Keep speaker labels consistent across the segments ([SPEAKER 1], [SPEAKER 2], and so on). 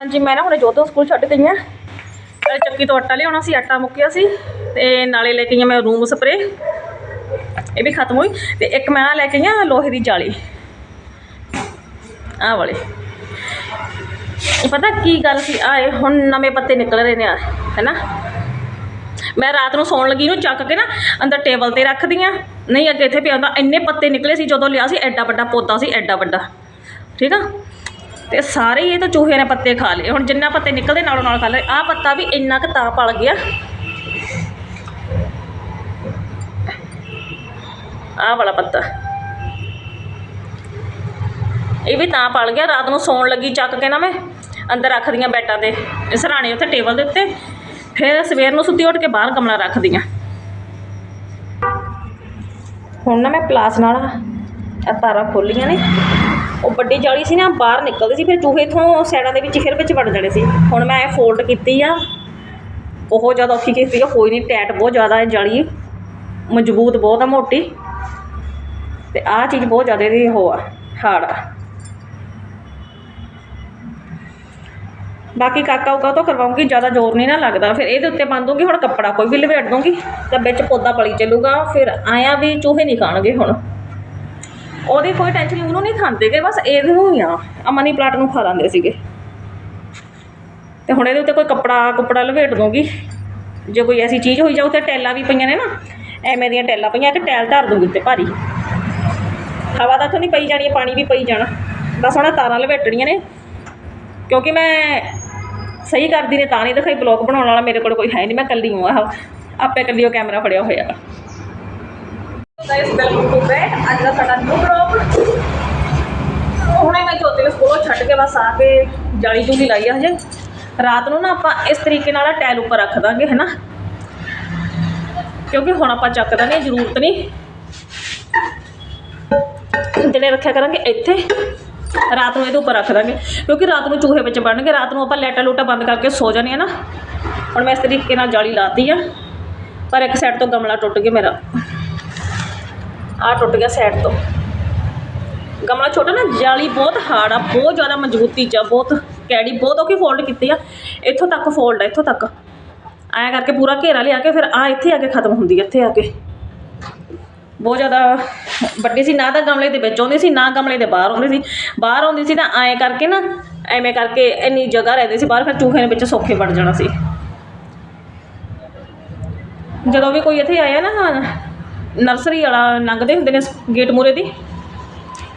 [SPEAKER 1] ਹਾਂਜੀ, ਮੈਂ ਨਾ ਹੁਣੇ ਜੋਤੋਂ ਸਕੂਲ ਛੱਡ ਗਈ ਹਾਂ ਚੱਕੀ ਤੋਂ ਆਟਾ ਲਿਆਉਣਾ ਸੀ, ਆਟਾ ਮੁੱਕਿਆ ਸੀ ਤੇ ਨਾਲੇ ਲੈ ਕੇ ਆਈ ਹਾਂ ਮੈਂ ਰੂਮ ਸਪਰੇ। ਇਹ ਵੀ ਖਤਮ ਹੋਈ ਤੇ ਇੱਕ ਮੈਂ ਆਹ ਲੈ ਕੇ ਆਈ ਹਾਂ ਲੋਹੇ ਦੀ ਜਾਲੀ। ਆ ਵਾਲੇ। ਪਤਾ ਕੀ ਗੱਲ ਸੀ? ਆਏ ਹੁਣ ਨਵੇਂ ਪੱਤੇ ਨਿਕਲ ਰਹੇ ਨੇ ਆ ਹੈਨਾ? ਮੈਂ ਰਾਤ ਨੂੰ ਸੌਣ ਲੱਗੀ ਨੂੰ ਚੱਕ ਕੇ ਨਾ ਅੰਦਰ ਟੇਬਲ ਤੇ ਰੱਖਦੀ ਆ। ਨਹੀਂ, ਅੱਗੇ ਇੱਥੇ ਪਿਆ ਹੁੰਦਾ, ਇੰਨੇ ਪੱਤੇ ਨਿਕਲੇ ਸੀ ਜਦੋਂ ਲਿਆ ਸੀ, ਐਡਾ ਵੱਡਾ ਪੌਦਾ ਸੀ, ਐਡਾ ਵੱਡਾ। ਠੀਕ ਆ? ਤੇ ਸਾਰੇ ਹੀ ਇਹ ਤਾਂ ਚੂਹੇ ਨੇ ਪੱਤੇ ਖਾ ਲਏ। ਹੁਣ ਜਿੰਨਾ ਪੱਤੇ ਨਿਕਲਦੇ ਨਾਲੋਂ ਨਾਲ ਖਾ ਲਏ। ਆਹ ਪੱਤਾ ਵੀ ਇੰਨਾ ਕੁ ਤਾਂ ਪਲ ਗਿਆ। ਆਹ ਵਾਲਾ ਪੱਤਾ। ਇਹ ਵੀ ਤਾਂ ਪਲ ਗਿਆ। ਰਾਤ ਨੂੰ ਸੌਣ ਲੱਗੀ ਚੱਕ ਕੇ ਨਾ ਮੈਂ। ਅੰਦਰ ਰੱਖਦੀਆਂ ਬੈਟਾਂ ਤੇ। ਸਰਾਣੇ ਉੱਤੇ ਟੇਬਲ ਦੇ ਉੱਤੇ। ਫਿਰ ਸਵੇਰ ਨੂੰ ਸੁੱਤੀ ਉੱਠ ਕੇ ਬਾਹਰ ਗਮਲਾ ਰੱਖਦੀਆਂ ਹੁਣ ਨਾ ਮੈਂ ਪਲਾਸ ਨਾਲ ਆਹ ਤਾਰਾਂ ਖੋਲੀਆਂ ਨੇ। ਉਹ ਵੱਡੀ ਜਾਲੀ ਸੀ ਨਾ, ਬਾਹਰ ਨਿਕਲਦੀ ਸੀ, ਫਿਰ ਚੂਹੇ ਇਥੋਂ ਸਾਈਡਾਂ ਦੇ ਵਿੱਚ ਫਿਰ ਵਿੱਚ ਵੜ ਜਾਣੇ ਸੀ। ਹੁਣ ਮੈਂ ਇਹ ਫੋਲਡ ਕੀਤੀ ਆ। ਬਹੁਤ ਜ਼ਿਆਦਾ ਔਖੀ ਕੀਤੀ ਆ, ਕੋਈ ਨਹੀਂ ਟੈਟ ਬਹੁਤ ਜ਼ਿਆਦਾ, ਇਹ ਜਾਲੀ ਮਜ਼ਬੂਤ ਬਹੁਤ ਆ, ਮੋਟੀ। ਤੇ ਆਹ ਚੀਜ਼ ਬਹੁਤ ਜ਼ਿਆਦਾ ਇਹਦੀ ਉਹ ਆ, ਹਾਰਡ ਆ। ਬਾਕੀ ਕਾਕਾ ਉਕਾ ਤੋਂ ਕਰਵਾਉਂਗੀ, ਜ਼ਿਆਦਾ ਜ਼ੋਰ ਨਹੀਂ ਨਾ ਲੱਗਦਾ। ਫਿਰ ਇਹਦੇ ਉੱਤੇ ਬੰਨ ਦੂੰਗੀ ਹੁਣ ਕੱਪੜਾ ਕੋਈ ਵੀ ਲਵੇਟ ਦੂੰਗੀ, ਤਾਂ ਵਿੱਚ ਪੌਦਾ ਪਲੀ ਚੱਲੂਗਾ, ਫਿਰ ਆਇਆ ਵੀ ਚੂਹੇ ਨਹੀਂ ਖਾਣਗੇ ਹੁਣ। ਉਹਦੀ ਕੋਈ ਟੈਨਸ਼ਨ ਉਹਨੂੰ ਨਹੀਂ ਖਾਂਦੇ ਖਾਂਦੇਗੇ ਬਸ ਇਹਨੂੰ ਹੀ ਆ। ਆ ਮਨੀ ਪਲਾਟ ਨੂੰ ਖਾ ਲੈਂਦੇ ਸੀਗੇ। ਤੇ ਹੁਣ ਇਹਦੇ ਉੱਤੇ ਕੋਈ ਕੱਪੜਾ, ਕੁਪੜਾ ਲਵੇਟ ਦੂੰਗੀ ਜੇ ਕੋਈ ਐਸੀ ਚੀਜ਼ ਹੋਈ ਜਾ ਉੱਤੇ ਟੈਲਾਂ ਵੀ ਪਈਆਂ ਨੇ ਨਾ, ਐਵੇਂ ਦੀਆਂ ਟੈਲਾਂ ਪਈਆਂ, ਇੱਕ ਟੈਲ ਧਰ ਦੂੰਗੀ ਉੱਤੇ ਭਾਰੀ। ਹਵਾ ਤਾਂ ਇੱਥੋਂ ਨਹੀਂ ਪਈ ਜਾਣੀ, ਪਾਣੀ ਵੀ ਪਈ ਜਾਣਾ। ਬਸ ਹੁਣ ਤਾਰਾਂ ਲਵੇਟਣੀਆਂ ਨੇ। ਕਿਉਂਕਿ ਮੈਂ ਸਹੀ ਕਰਦੀ ਨੇ ਤਾਂ ਨਹੀਂ ਦਿਖਾਈ, ਬਲੌਗ ਬਣਾਉਣ ਵਾਲਾ ਮੇਰੇ ਕੋਲ ਕੋਈ ਹੈ ਨਹੀਂ, ਮੈਂ ਇਕੱਲੀ ਹਾਂ। ਆਪੇ ਇਕੱਲੀ ਉਹ ਕੈਮਰਾ ਫੜਿਆ ਹੋਇਆ। ਗਾਇਸ ਵੈਲਕਮ ਟੂ ਬੈਕ ਅੱਜ ਦਾ ਸਾਡਾ ਨਿਊ ਬਲੌਗ ਹੁਣੇ ਮੈਂ ਜੋਤੀ ਨੂੰ ਸਕੂਲੋਂ, ਛੱਡ ਕੇ ਬਸ ਆ ਕੇ ਜਾਲੀ ਜੂਲੀ ਲਾਈ ਆ ਹਜੇ। ਰਾਤ ਨੂੰ ਨਾ ਆਪਾਂ ਇਸ ਤਰੀਕੇ ਨਾਲ ਟੈਲ ਉੱਪਰ ਰੱਖ ਦਾਂਗੇ, ਹੈਨਾ? ਕਿਉਂਕਿ ਹੁਣ ਆਪਾਂ ਚੱਕਦਾ ਨਹੀਂ ਜ਼ਰੂਰਤ ਨਹੀਂ। ਜਿਹੜੇ ਰੱਖਿਆ ਕਰਾਂਗੇ, ਇੱਥੇ। ਰਾਤ ਨੂੰ ਇਹਦੇ ਉੱਪਰ ਰੱਖ ਦਾਂਗੇ। ਕਿਉਂਕਿ ਰਾਤ ਨੂੰ ਚੂਹੇ ਵਿੱਚ ਬਣਨਗੇ, ਰਾਤ ਨੂੰ ਆਪਾਂ ਲੈਟਾ ਲੂਟਾ ਬੰਦ ਕਰਕੇ ਸੋ ਜਾਂਦੇ ਆ ਨਾ। ਹੁਣ ਮੈਂ ਇਸ ਤਰੀਕੇ ਨਾਲ ਜਾਲੀ ਲਾਤੀ ਆ। ਪਰ ਇੱਕ ਸਾਈਡ ਤੋਂ ਗਮਲਾ ਟੁੱਟ ਗਿਆ ਮੇਰਾ। ਆ ਟੁੱਟ ਗਿਆ ਸਾਈਡ ਤੋਂ। ਗਮਲਾ ਛੋਟਾ ਨਾ, ਜਾਲੀ ਬਹੁਤ ਹਾਰਡ ਆ, ਬਹੁਤ ਜ਼ਿਆਦਾ ਮਜ਼ਬੂਤੀ ਚ ਆ, ਬਹੁਤ ਕੈੜੀ, ਬਹੁਤ ਔਖੀ ਫੋਲਡ ਕੀਤੀ ਆ। ਇੱਥੋਂ ਤੱਕ ਫੋਲਡ ਆ, ਇੱਥੋਂ ਤੱਕ। ਐਂ ਕਰਕੇ ਪੂਰਾ ਘੇਰਾ ਲਿਆ ਕੇ ਫਿਰ ਆ ਇੱਥੇ ਆ ਕੇ ਖਤਮ ਹੁੰਦੀ ਇੱਥੇ ਆ ਕੇ। ਬਹੁਤ ਜ਼ਿਆਦਾ ਵੱਡੀ ਸੀ, ਨਾ ਤਾਂ ਗਮਲੇ ਦੇ ਵਿੱਚ ਆਉਂਦੀ ਸੀ, ਨਾ ਗਮਲੇ ਦੇ ਬਾਹਰ ਆਉਂਦੀ ਸੀ। ਬਾਹਰ ਆਉਂਦੀ ਸੀ ਤਾਂ ਐਂ ਕਰਕੇ ਨਾ, ਐਵੇਂ ਕਰਕੇ ਇੰਨੀ ਜਗ੍ਹਾ ਰਹਿੰਦੀ ਸੀ, ਬਾਹਰ ਫਿਰ ਚੂਹੇ ਨੇ ਵਿੱਚ ਸੌਖੇ ਵੜ ਜਾਣਾ ਸੀ। ਜਦੋਂ ਵੀ ਕੋਈ ਇੱਥੇ ਆਇਆ ਨਾ ਨਰਸਰੀ ਵਾਲਾ ਲੰਘਦੇ ਹੁੰਦੇ ਨੇ ਗੇਟ ਮੂਰੇ ਦੀ।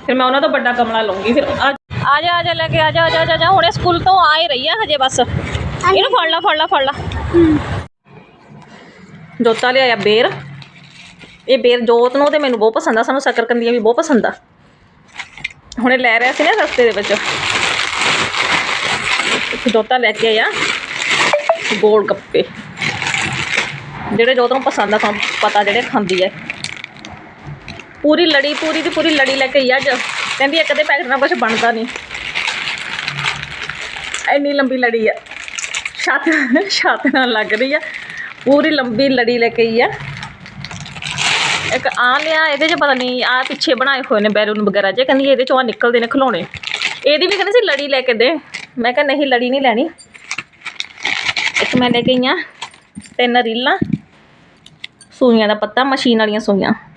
[SPEAKER 1] ਫਿਰ ਮੈਂ ਉਹਨਾਂ ਤੋਂ ਵੱਡਾ ਗਮਲਾ ਲਵਾਂਗੀ ਫਿਰ ਆ ਆ ਜਾ ਆ ਜਾ ਲੈ ਕੇ ਆ ਜਾ ਆ ਜਾ, ਆ ਜਾ, ਹੁਣੇ ਸਕੂਲ ਤੋਂ ਆ ਹੀ ਰਹੀ ਆ ਹਜੇ ਬਸ। ਇਹਨੂੰ ਫੜ ਲਾ ਫੜ ਲਾ ਫੜ ਲਾ। ਜੋਤਾ ਲਿਆਇਆ ਬੇਰ। ਇਹ ਬੇਰ ਜੋਤ ਨੂੰ ਤੇ ਮੈਨੂੰ ਬਹੁਤ ਪਸੰਦ ਆ। ਸਾਨੂੰ ਸ਼ੱਕਰਕੰਦੀਆਂ ਵੀ ਬਹੁਤ ਪਸੰਦ ਆ। ਹੁਣੇ ਲੈ ਰਿਹਾ ਸੀ ਨਾ ਰਸਤੇ ਦੇ ਵਿੱਚ। ਜੋਤਾ ਲੈ ਕੇ ਆਇਆ। ਗੋਲ ਗੱਪੇ। ਜਿਹੜੇ ਜੋਤ ਨੂੰ ਪਸੰਦ ਆ ਤੁਹਾਨੂੰ ਪਤਾ ਜਿਹੜੇ ਖਾਂਦੀ ਹੈ ਪੂਰੀ ਲੜੀ, ਪੂਰੀ ਦੀ ਪੂਰੀ ਲੜੀ ਲੈ ਕੇ ਆਈ ਅੱਜ। ਕਹਿੰਦੀ ਇੱਕ ਦੇ ਪੈਕਟ ਨਾਲ ਕੁਝ ਬਣਦਾ ਨਹੀਂ ਇੰਨੀ ਲੰਬੀ ਲੜੀ ਆ। ਛੱਤ ਛੱਤ ਨਾਲ ਲੱਗ ਰਹੀ ਆ। ਪੂਰੀ ਲੰਬੀ ਲੜੀ ਲੈ ਕੇ ਆਈ ਆ। ਇੱਕ ਆ ਲਿਆ, ਇਹਦੇ 'ਚ ਪਤਾ ਨਹੀਂ ਆ ਪਿੱਛੇ ਬਣਾਏ ਹੋਏ ਨੇ ਬੈਲੂਨ ਵਗੈਰਾ ਜੇ। ਕਹਿੰਦੀ ਇਹਦੇ 'ਚੋਂ ਆ ਨਿਕਲਦੇ ਨੇ ਖਿਲੌਣੇ। ਇਹਦੀ ਵੀ ਕਹਿੰਦੀ ਸੀ ਲੜੀ ਲੈ ਕੇ ਦੇ। ਮੈਂ ਕਿਹਾ ਨਹੀਂ, ਲੜੀ ਨਹੀਂ ਲੈਣੀ। ਇੱਕ ਮੈਂ ਲੈ ਕੇ ਆਈ ਆ ਤਿੰਨ ਰੀਲਾਂ। ਸੂਈਆਂ ਦਾ ਪੱਤਾ, ਮਸ਼ੀਨ ਵਾਲੀਆਂ ਸੂਈਆਂ।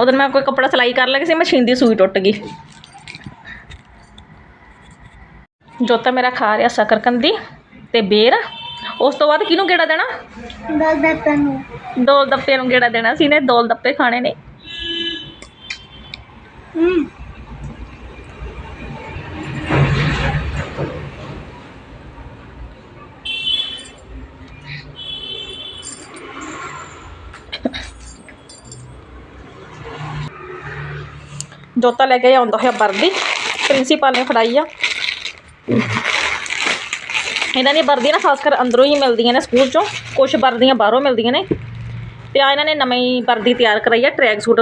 [SPEAKER 1] ਉਦੋਂ ਮੈਂ ਕੋਈ ਕੱਪੜਾ ਸਿਲਾਈ ਕਰ ਲੱਗੀ ਸੀ ਮਸ਼ੀਨ ਦੀ ਸੂਈ ਟੁੱਟ ਗਈ। ਜੋਤਾ ਮੇਰਾ ਖਾ ਰਿਹਾ ਸ਼ਕਰਕੰਦੀ ਤੇ ਬੇਰ। ਉਸ ਤੋਂ ਬਾਅਦ ਕਿਹਨੂੰ ਗੇੜਾ ਦੇਣਾ?
[SPEAKER 2] ਦਸ ਦੱਤਾਂ ਨੂੰ।
[SPEAKER 1] ਦੋਲ ਦੱਪੇ ਨੂੰ ਗੇੜਾ ਦੇਣਾ ਸੀ ਨੇ ਦੋਲ ਦੱਪੇ ਖਾਣੇ ਨੇ।
[SPEAKER 2] ਹੂੰ।
[SPEAKER 1] ਜੋਤਾ ਲੈ ਕੇ ਆਉਂਦਾ ਹੋਇਆ ਵਰਦੀ। ਪ੍ਰਿੰਸੀਪਲ ਨੇ ਫੜਾਈ ਆ। ਇਹਨਾਂ ਦੀ ਵਰਦੀਆਂ ਨਾ ਖਾਸ ਕਰ ਅੰਦਰੋਂ ਹੀ ਮਿਲਦੀਆਂ ਨੇ ਸਕੂਲ ਚੋਂ। ਕੁਝ ਵਰਦੀਆਂ ਬਾਹਰੋਂ ਮਿਲਦੀਆਂ ਨੇ। ਤੇ ਆ ਇਹਨਾਂ ਨੇ ਨਵੀਂ ਵਰਦੀ ਤਿਆਰ ਕਰਾਈ ਆ ਟਰੈਕ ਸੂਟ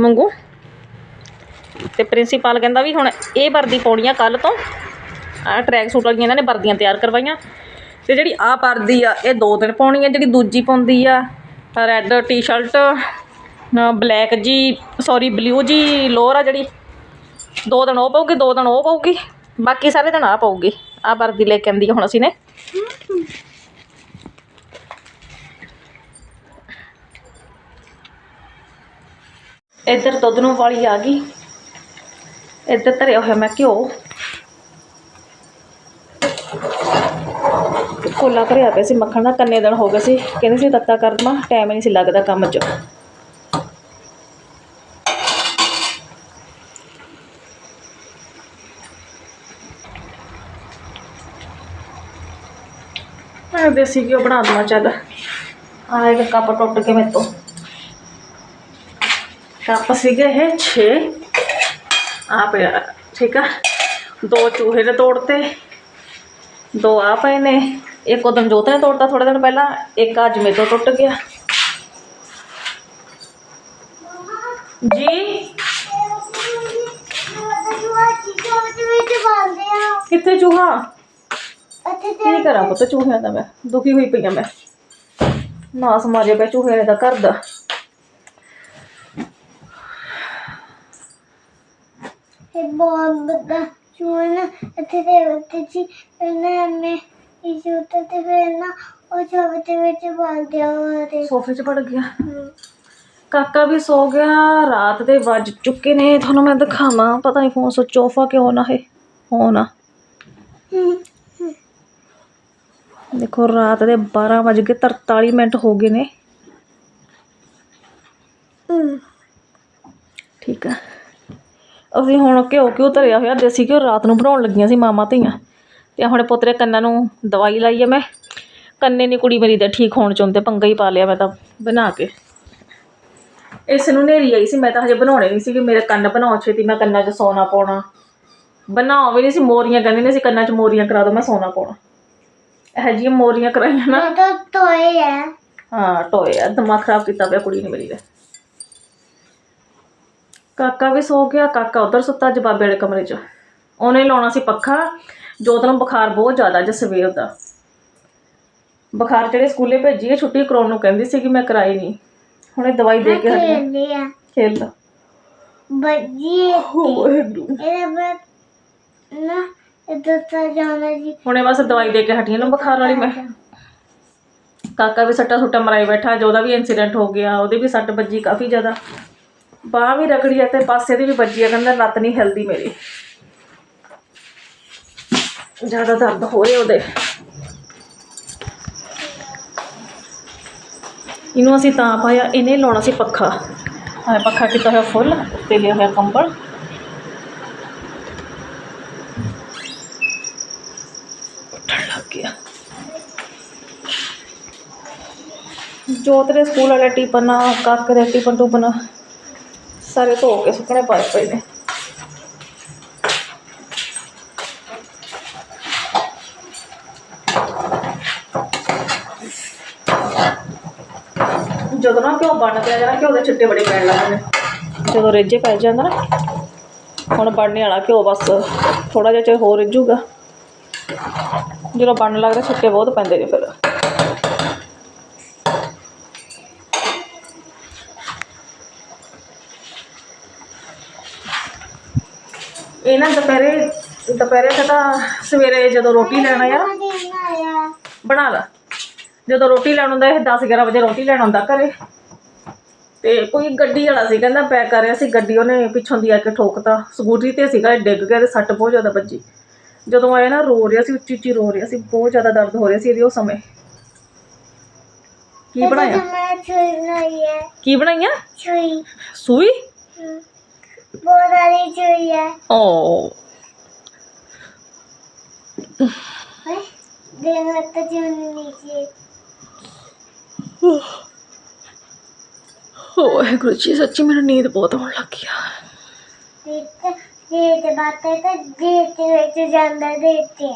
[SPEAKER 1] ਮੰਗੂ ਤੇ ਪ੍ਰਿੰਸੀਪਲ ਕਹਿੰਦਾ ਵੀ ਹੁਣ ਇਹ ਵਰਦੀ ਪਾਉਣੀ ਆ ਕੱਲ ਤੋਂ। ਆ ਟਰੈਕ ਸੂਟ ਵਾਲੀਆਂ ਇਹਨਾਂ ਨੇ ਵਰਦੀਆਂ ਤਿਆਰ ਕਰਵਾਈਆਂ। ਤੇ ਜਿਹੜੀ ਆ ਵਰਦੀ ਆ, ਇਹ ਦੋ ਦਿਨ ਪਾਉਣੀ ਆ, ਜਿਹੜੀ ਦੂਜੀ ਪਾਉਂਦੀ ਆ ਰੈੱਡ ਟੀ-ਸ਼ਰਟ ਬਲੈਕ ਜੀ ਸੌਰੀ ਬਲੂ ਜੀ, ਲੋਅਰ ਆ ਜਿਹੜੀ। ਦੋ ਦਿਨ ਉਹ ਪਊਗੀ, ਦੋ ਦਿਨ ਉਹ ਪਊਗੀ, ਬਾਕੀ ਸਾਰੇ ਦਿਨ ਆ ਪਊਗੀ। ਆ ਵਰਦੀ ਲੈ ਕੇ ਆਂਦੀ ਹੁਣ ਅਸੀਂ ਨੇ। ਇੱਧਰ ਦੁੱਧ ਨੂੰ ਵਾਲੀ ਆ ਗਈ। ਇੱਧਰ ਧਰਿਆ ਹੋਇਆ ਮੈਂ ਘਿਓ। ਕੋਲਾ ਭਰਿਆ ਪਿਆ ਸੀ ਮੱਖਣ ਦਾ, ਕੰਨੇ ਦਿਨ ਹੋ ਗਏ ਸੀ। ਕਹਿੰਦੇ ਸੀ ਤੱਤਾ ਕਰ ਦਵਾਂ ਟਾਈਮ ਹੀ ਨਹੀਂ ਸੀ ਲੱਗਦਾ ਕੰਮ 'ਚ। ਮੈਂ ਦੇਸੀ ਘਿਓ ਬਣਾ ਦਵਾਂ ਚੱਲ ਆਹ ਇੱਕ ਕੱਪ ਟੁੱਟ ਕੇ ਮੇਰੇ ਤੋਂ ਕੱਪ ਸੀਗੇ ਇਹ 6 ਆ ਪਿਆ ਠੀਕ ਆ ਦੋ ਚੂਹੇ ਨੇ ਤੋੜਤੇ ਦੋ ਆ ਪਏ ਨੇ ਇੱਕ ਉਦੋਂ ਜੋਤ ਨੇ ਤੋੜਤਾ ਥੋੜੇ ਦਿਨ ਪਹਿਲਾਂ ਇੱਕ ਅੱਜ ਮੇਰੇ ਤੋਂ ਟੁੱਟ ਗਿਆ ਜੀ ਕਿੱਥੇ ਚੂਹਾ ਕੀ ਕਰਾਂ ਪੁੱਤ ਚੂਹਿਆਂ ਦਾ ਮੈਂ ਦੁਖੀ ਹੋਈ ਪਈ ਆ ਮੈਂ। ਨਾਸ ਮਾਰਿਆ ਪਿਆ ਚੂਹੇ ਨੇ ਤਾਂ ਘਰ ਦਾ।
[SPEAKER 2] ਬਹੁਤ ਵੱਡਾ ਚੂਨ ਇੱਥੇ ਦੇ ਉੱਤੇ ਸੀ ਇਹਨਾਂ ਨੇ ਇਸ ਉੱਤੇ ਤੇ ਫਿਰ ਨਾ ਉਹ ਛੋਟੇ ਵਿੱਚ ਬਾਲ ਦਿਆ ਹੋਇਆ ਤੇ।
[SPEAKER 1] ਸੋਫੇ 'ਚ ਵੜ ਗਿਆ। ਕਾਕਾ ਵੀ ਸੋ ਗਿਆ ਰਾਤ ਦੇ ਵੱਜ ਚੁੱਕੇ ਨੇ ਤੁਹਾਨੂੰ ਮੈਂ ਦਿਖਾਵਾਂ ਪਤਾ ਨਹੀਂ ਫੋਨ ਸੁੱਚ ਆਫ ਆ ਕਿਉਂ ਨਾ ਹੈ ਹੋ। ਨਾ ਦੇਖੋ, ਰਾਤ ਦੇ 12 ਵੱਜ ਕੇ 43 ਮਿੰਟ ਹੋ ਗਏ ਨੇ। ਠੀਕ ਆ। ਅਸੀਂ ਹੁਣ ਘਿਓ ਘਿਓ ਧਰਿਆ ਹੋਇਆ, ਦੇਸੀ ਘਿਓ ਰਾਤ ਨੂੰ ਬਣਾਉਣ ਲੱਗੀਆਂ ਸੀ ਮਾਮਾ ਧੀਆਂ। ਤੇ ਆਪਣੇ ਪੁੱਤਰੇ ਕੰਨਾਂ ਨੂੰ ਦਵਾਈ ਲਾਈ ਆ ਮੈਂ। ਕੰਨੇ ਨਹੀਂ ਕੁੜੀ ਮੇਰੀ ਦੇ ਠੀਕ ਹੋਣ ਚ ਹੁੰਦੇ ਪੰਗਾ ਹੀ ਪਾ ਲਿਆ ਮੈਂ ਤਾਂ ਬਣਾ ਕੇ। ਇਸ ਨੂੰ ਨੇਰੀ ਆਈ ਸੀ, ਮੈਂ ਤਾਂ ਹਜੇ ਬਣਾਉਣੇ ਨਹੀਂ ਸੀ ਕਿ ਮੇਰੇ ਕੰਨ ਬਣਾਓ ਛੇਤੀ, ਮੈਂ ਕੰਨਾਂ 'ਚ ਸੋਨਾ ਪਾਉਣਾ। ਬਣਾਓ ਵੀ ਨਹੀਂ ਸੀ, ਮੋਰੀਆਂ ਕਹਿੰਦੇ ਨੇ ਸੀ ਕੰਨਾਂ 'ਚ ਮੋਰੀਆਂ ਕਰਾ ਦੋ, ਮੈਂ ਸੋਨਾ ਪਾਉਣਾ। ਇਹ ਜਿਹੀਆਂ ਮੋਰੀਆਂ ਕਰਾਈਆਂ ਨਾ।
[SPEAKER 2] ਤਾਂ ਤੋਏ ਹੈ
[SPEAKER 1] ਹਾਂ ਟੋਏ ਆ। ਦਿਮਾਗ ਖਰਾਬ ਕੀਤਾ ਪਿਆ ਕੁੜੀ ਨੇ ਮੇਰੀ ਕਾਕਾ ਵੀ ਸੋ ਗਿਆ। ਕਾਕਾ ਉਧਰ ਸੁੱਤਾ ਅੱਜ ਬਾਬੇ ਵਾਲੇ ਕਮਰੇ 'ਚ। ਉਹਨੇ ਲਾਉਣਾ ਸੀ ਪੱਖਾ। ਜੋਤ ਨੂੰ ਬੁਖਾਰ ਬਹੁਤ ਜ਼ਿਆਦਾ ਅੱਜ ਸਵੇਰ ਦਾ। ਬੁਖਾਰ ਜਿਹੜੇ ਸਕੂਲੇ ਭੇਜੀ ਹੈ ਛੁੱਟੀ ਕਰਾਉਣ ਨੂੰ ਕਹਿੰਦੀ ਸੀ ਕਿ ਮੈਂ ਕਰਾਈ ਨਹੀਂ ਹੁਣੇ ਦਵਾਈ ਦੇ ਕੇ ਹਟੀ ਹਾਂ।
[SPEAKER 2] ਖੇਲਦੇ ਆ।
[SPEAKER 1] ਖੇਲ। ਲਾ
[SPEAKER 2] ਬੱਜੀ ਇਹਦੇ ਬਾਅਦ ਨਾ ਇਧਰ ਤਾਂ ਜਾਣਾ ਜੀ।
[SPEAKER 1] ਹੁਣੇ ਬਸ ਦਵਾਈ ਦੇ ਕੇ ਹਟੀ ਨਾ ਬੁਖਾਰ ਵਾਲੀ ਮੈਂ। ਕਾਕਾ ਵੀ ਸੱਟਾ ਸੁੱਟਾ ਮਰਾਈ ਬੈਠਾ, ਜੋ ਉਹਦਾ ਵੀ ਇਨਸੀਡੈਂਟ ਹੋ ਗਿਆ, ਉਹਦੇ ਵੀ ਸੱਟ ਵੱਜੀ ਕਾਫੀ ਜ਼ਿਆਦਾ। ਬਾਹ ਵੀ ਰਗੜੀ ਆ ਤੇ ਪਾਸੇ ਦੀ ਵੀ ਵੱਜੀ ਆ, ਕਹਿੰਦਾ ਲੱਤ ਨਹੀਂ ਹਿਲਦੀ ਮੇਰੀ। ਜ਼ਿਆਦਾ ਦਰਦ ਹੋ ਰਿਹਾ ਉਹਦੇ। ਇਹਨੂੰ ਅਸੀਂ ਤਾਂ ਪਾਇਆ, ਇਹਨੇ ਲਾਉਣਾ ਸੀ ਪੱਖਾ। ਹਾਂ ਪੱਖਾ ਕੀਤਾ ਹੋਇਆ ਫੁੱਲ, ਤੇ ਲਿਆ ਹੋਇਆ ਕੰਬਲ ਉੱਠਣ ਲੱਗ ਗਿਆ ਜੋਤਰੇ ਸਕੂਲ ਵਾਲੇ ਟਿਫਨ, ਕਾਕੇ ਦੇ ਟਿਫਨ ਟੁਫਨ ਸਾਰੇ ਧੋ ਕੇ ਸੁੱਕਣੇ ਪਾਏ ਪਏ ਨੇ। ਜਦੋਂ ਨਾ ਘਿਓ ਬਣ ਪਿਆ ਜਾਣਾ ਘਿਓ ਦੇ ਛਿੱਟੇ ਬੜੇ ਪੈਣ ਲੱਗਦੇ ਨੇ। ਜਦੋਂ ਰਿੱਝੇ ਪੈ ਜਾਂਦਾ ਨਾ, ਹੁਣ ਬਣਨੇ ਵਾਲਾ ਘਿਓ ਬਸ ਥੋੜਾ ਜਿਹਾ ਚਿਰ ਹੋਰ ਰਿੱਝੂਗਾ। ਜਦੋਂ ਬਣਨ ਲੱਗਦਾ ਛਿੱਟੇ ਬਹੁਤ ਪੈਂਦੇ ਨੇ ਫਿਰ। ਇਹ ਨਾ ਦੁਪਹਿਰੇ ਦੁਪਹਿਰੇ ਤੇ ਤਾਂ ਸਵੇਰੇ ਜਦੋਂ ਰੋਟੀ ਲੈਣ ਆਇਆ
[SPEAKER 2] ਆਇਆ
[SPEAKER 1] ਬਣਾ ਲਾ। ਜਦੋਂ ਰੋਟੀ ਲੈਣ ਹੁੰਦਾ ਇਹ 10 11 ਵਜੇ ਰੋਟੀ ਲੈਣ ਆਉਂਦਾ ਘਰੇ। ਤੇ ਕੋਈ ਗੱਡੀ ਵਾਲਾ ਸੀ ਕਹਿੰਦਾ ਪੈਕ ਕਰ ਰਿਹਾ ਸੀ ਗੱਡੀ ਉਹਨੇ ਪਿੱਛੋਂ ਦੀ ਆ ਕੇ ਠੋਕਤਾ। ਸਕੂਟਰੀ ਤੇ ਸੀਗਾ ਇਹ ਡਿੱਗ ਗਿਆ ਤੇ ਸੱਟ ਬਹੁਤ ਜ਼ਿਆਦਾ ਵੱਜੀ। ਜਦੋਂ ਆਇਆ ਨਾ ਰੋ ਰਿਹਾ ਸੀ ਉੱਚੀ ਉੱਚੀ ਰੋ ਰਿਹਾ ਸੀ ਬਹੁਤ ਜ਼ਿਆਦਾ ਦਰਦ ਹੋ ਰਿਹਾ ਸੀ ਇਹਦੇ ਉਹ ਸਮੇਂ। ਕੀ ਬਣਾਇਆ? ਕੀ ਬਣਾਈਆਂ? ਸੂਈ।
[SPEAKER 2] ਬਹੁਤ ਸਾਰੀ ਛੁਈ ਹੈ
[SPEAKER 1] ਓ
[SPEAKER 2] ਦਿਨ ਵਿੱਚ ਤਾਂ ਜੂਨ ਨੀਚੇ
[SPEAKER 1] ਵਾਹਿਗੁਰੂ ਜੀ ਸੱਚੀ ਮੈਨੂੰ ਨੀਂਦ ਬਹੁਤ ਆਉਣ ਲੱਗੀ ਆ
[SPEAKER 2] ਜੇ ਤੇ ਬਾਤੇ ਤਾਂ ਜੇ ਤੇ ਵਿੱਚ ਜਾਂਦਾ ਦੇਖਤੇ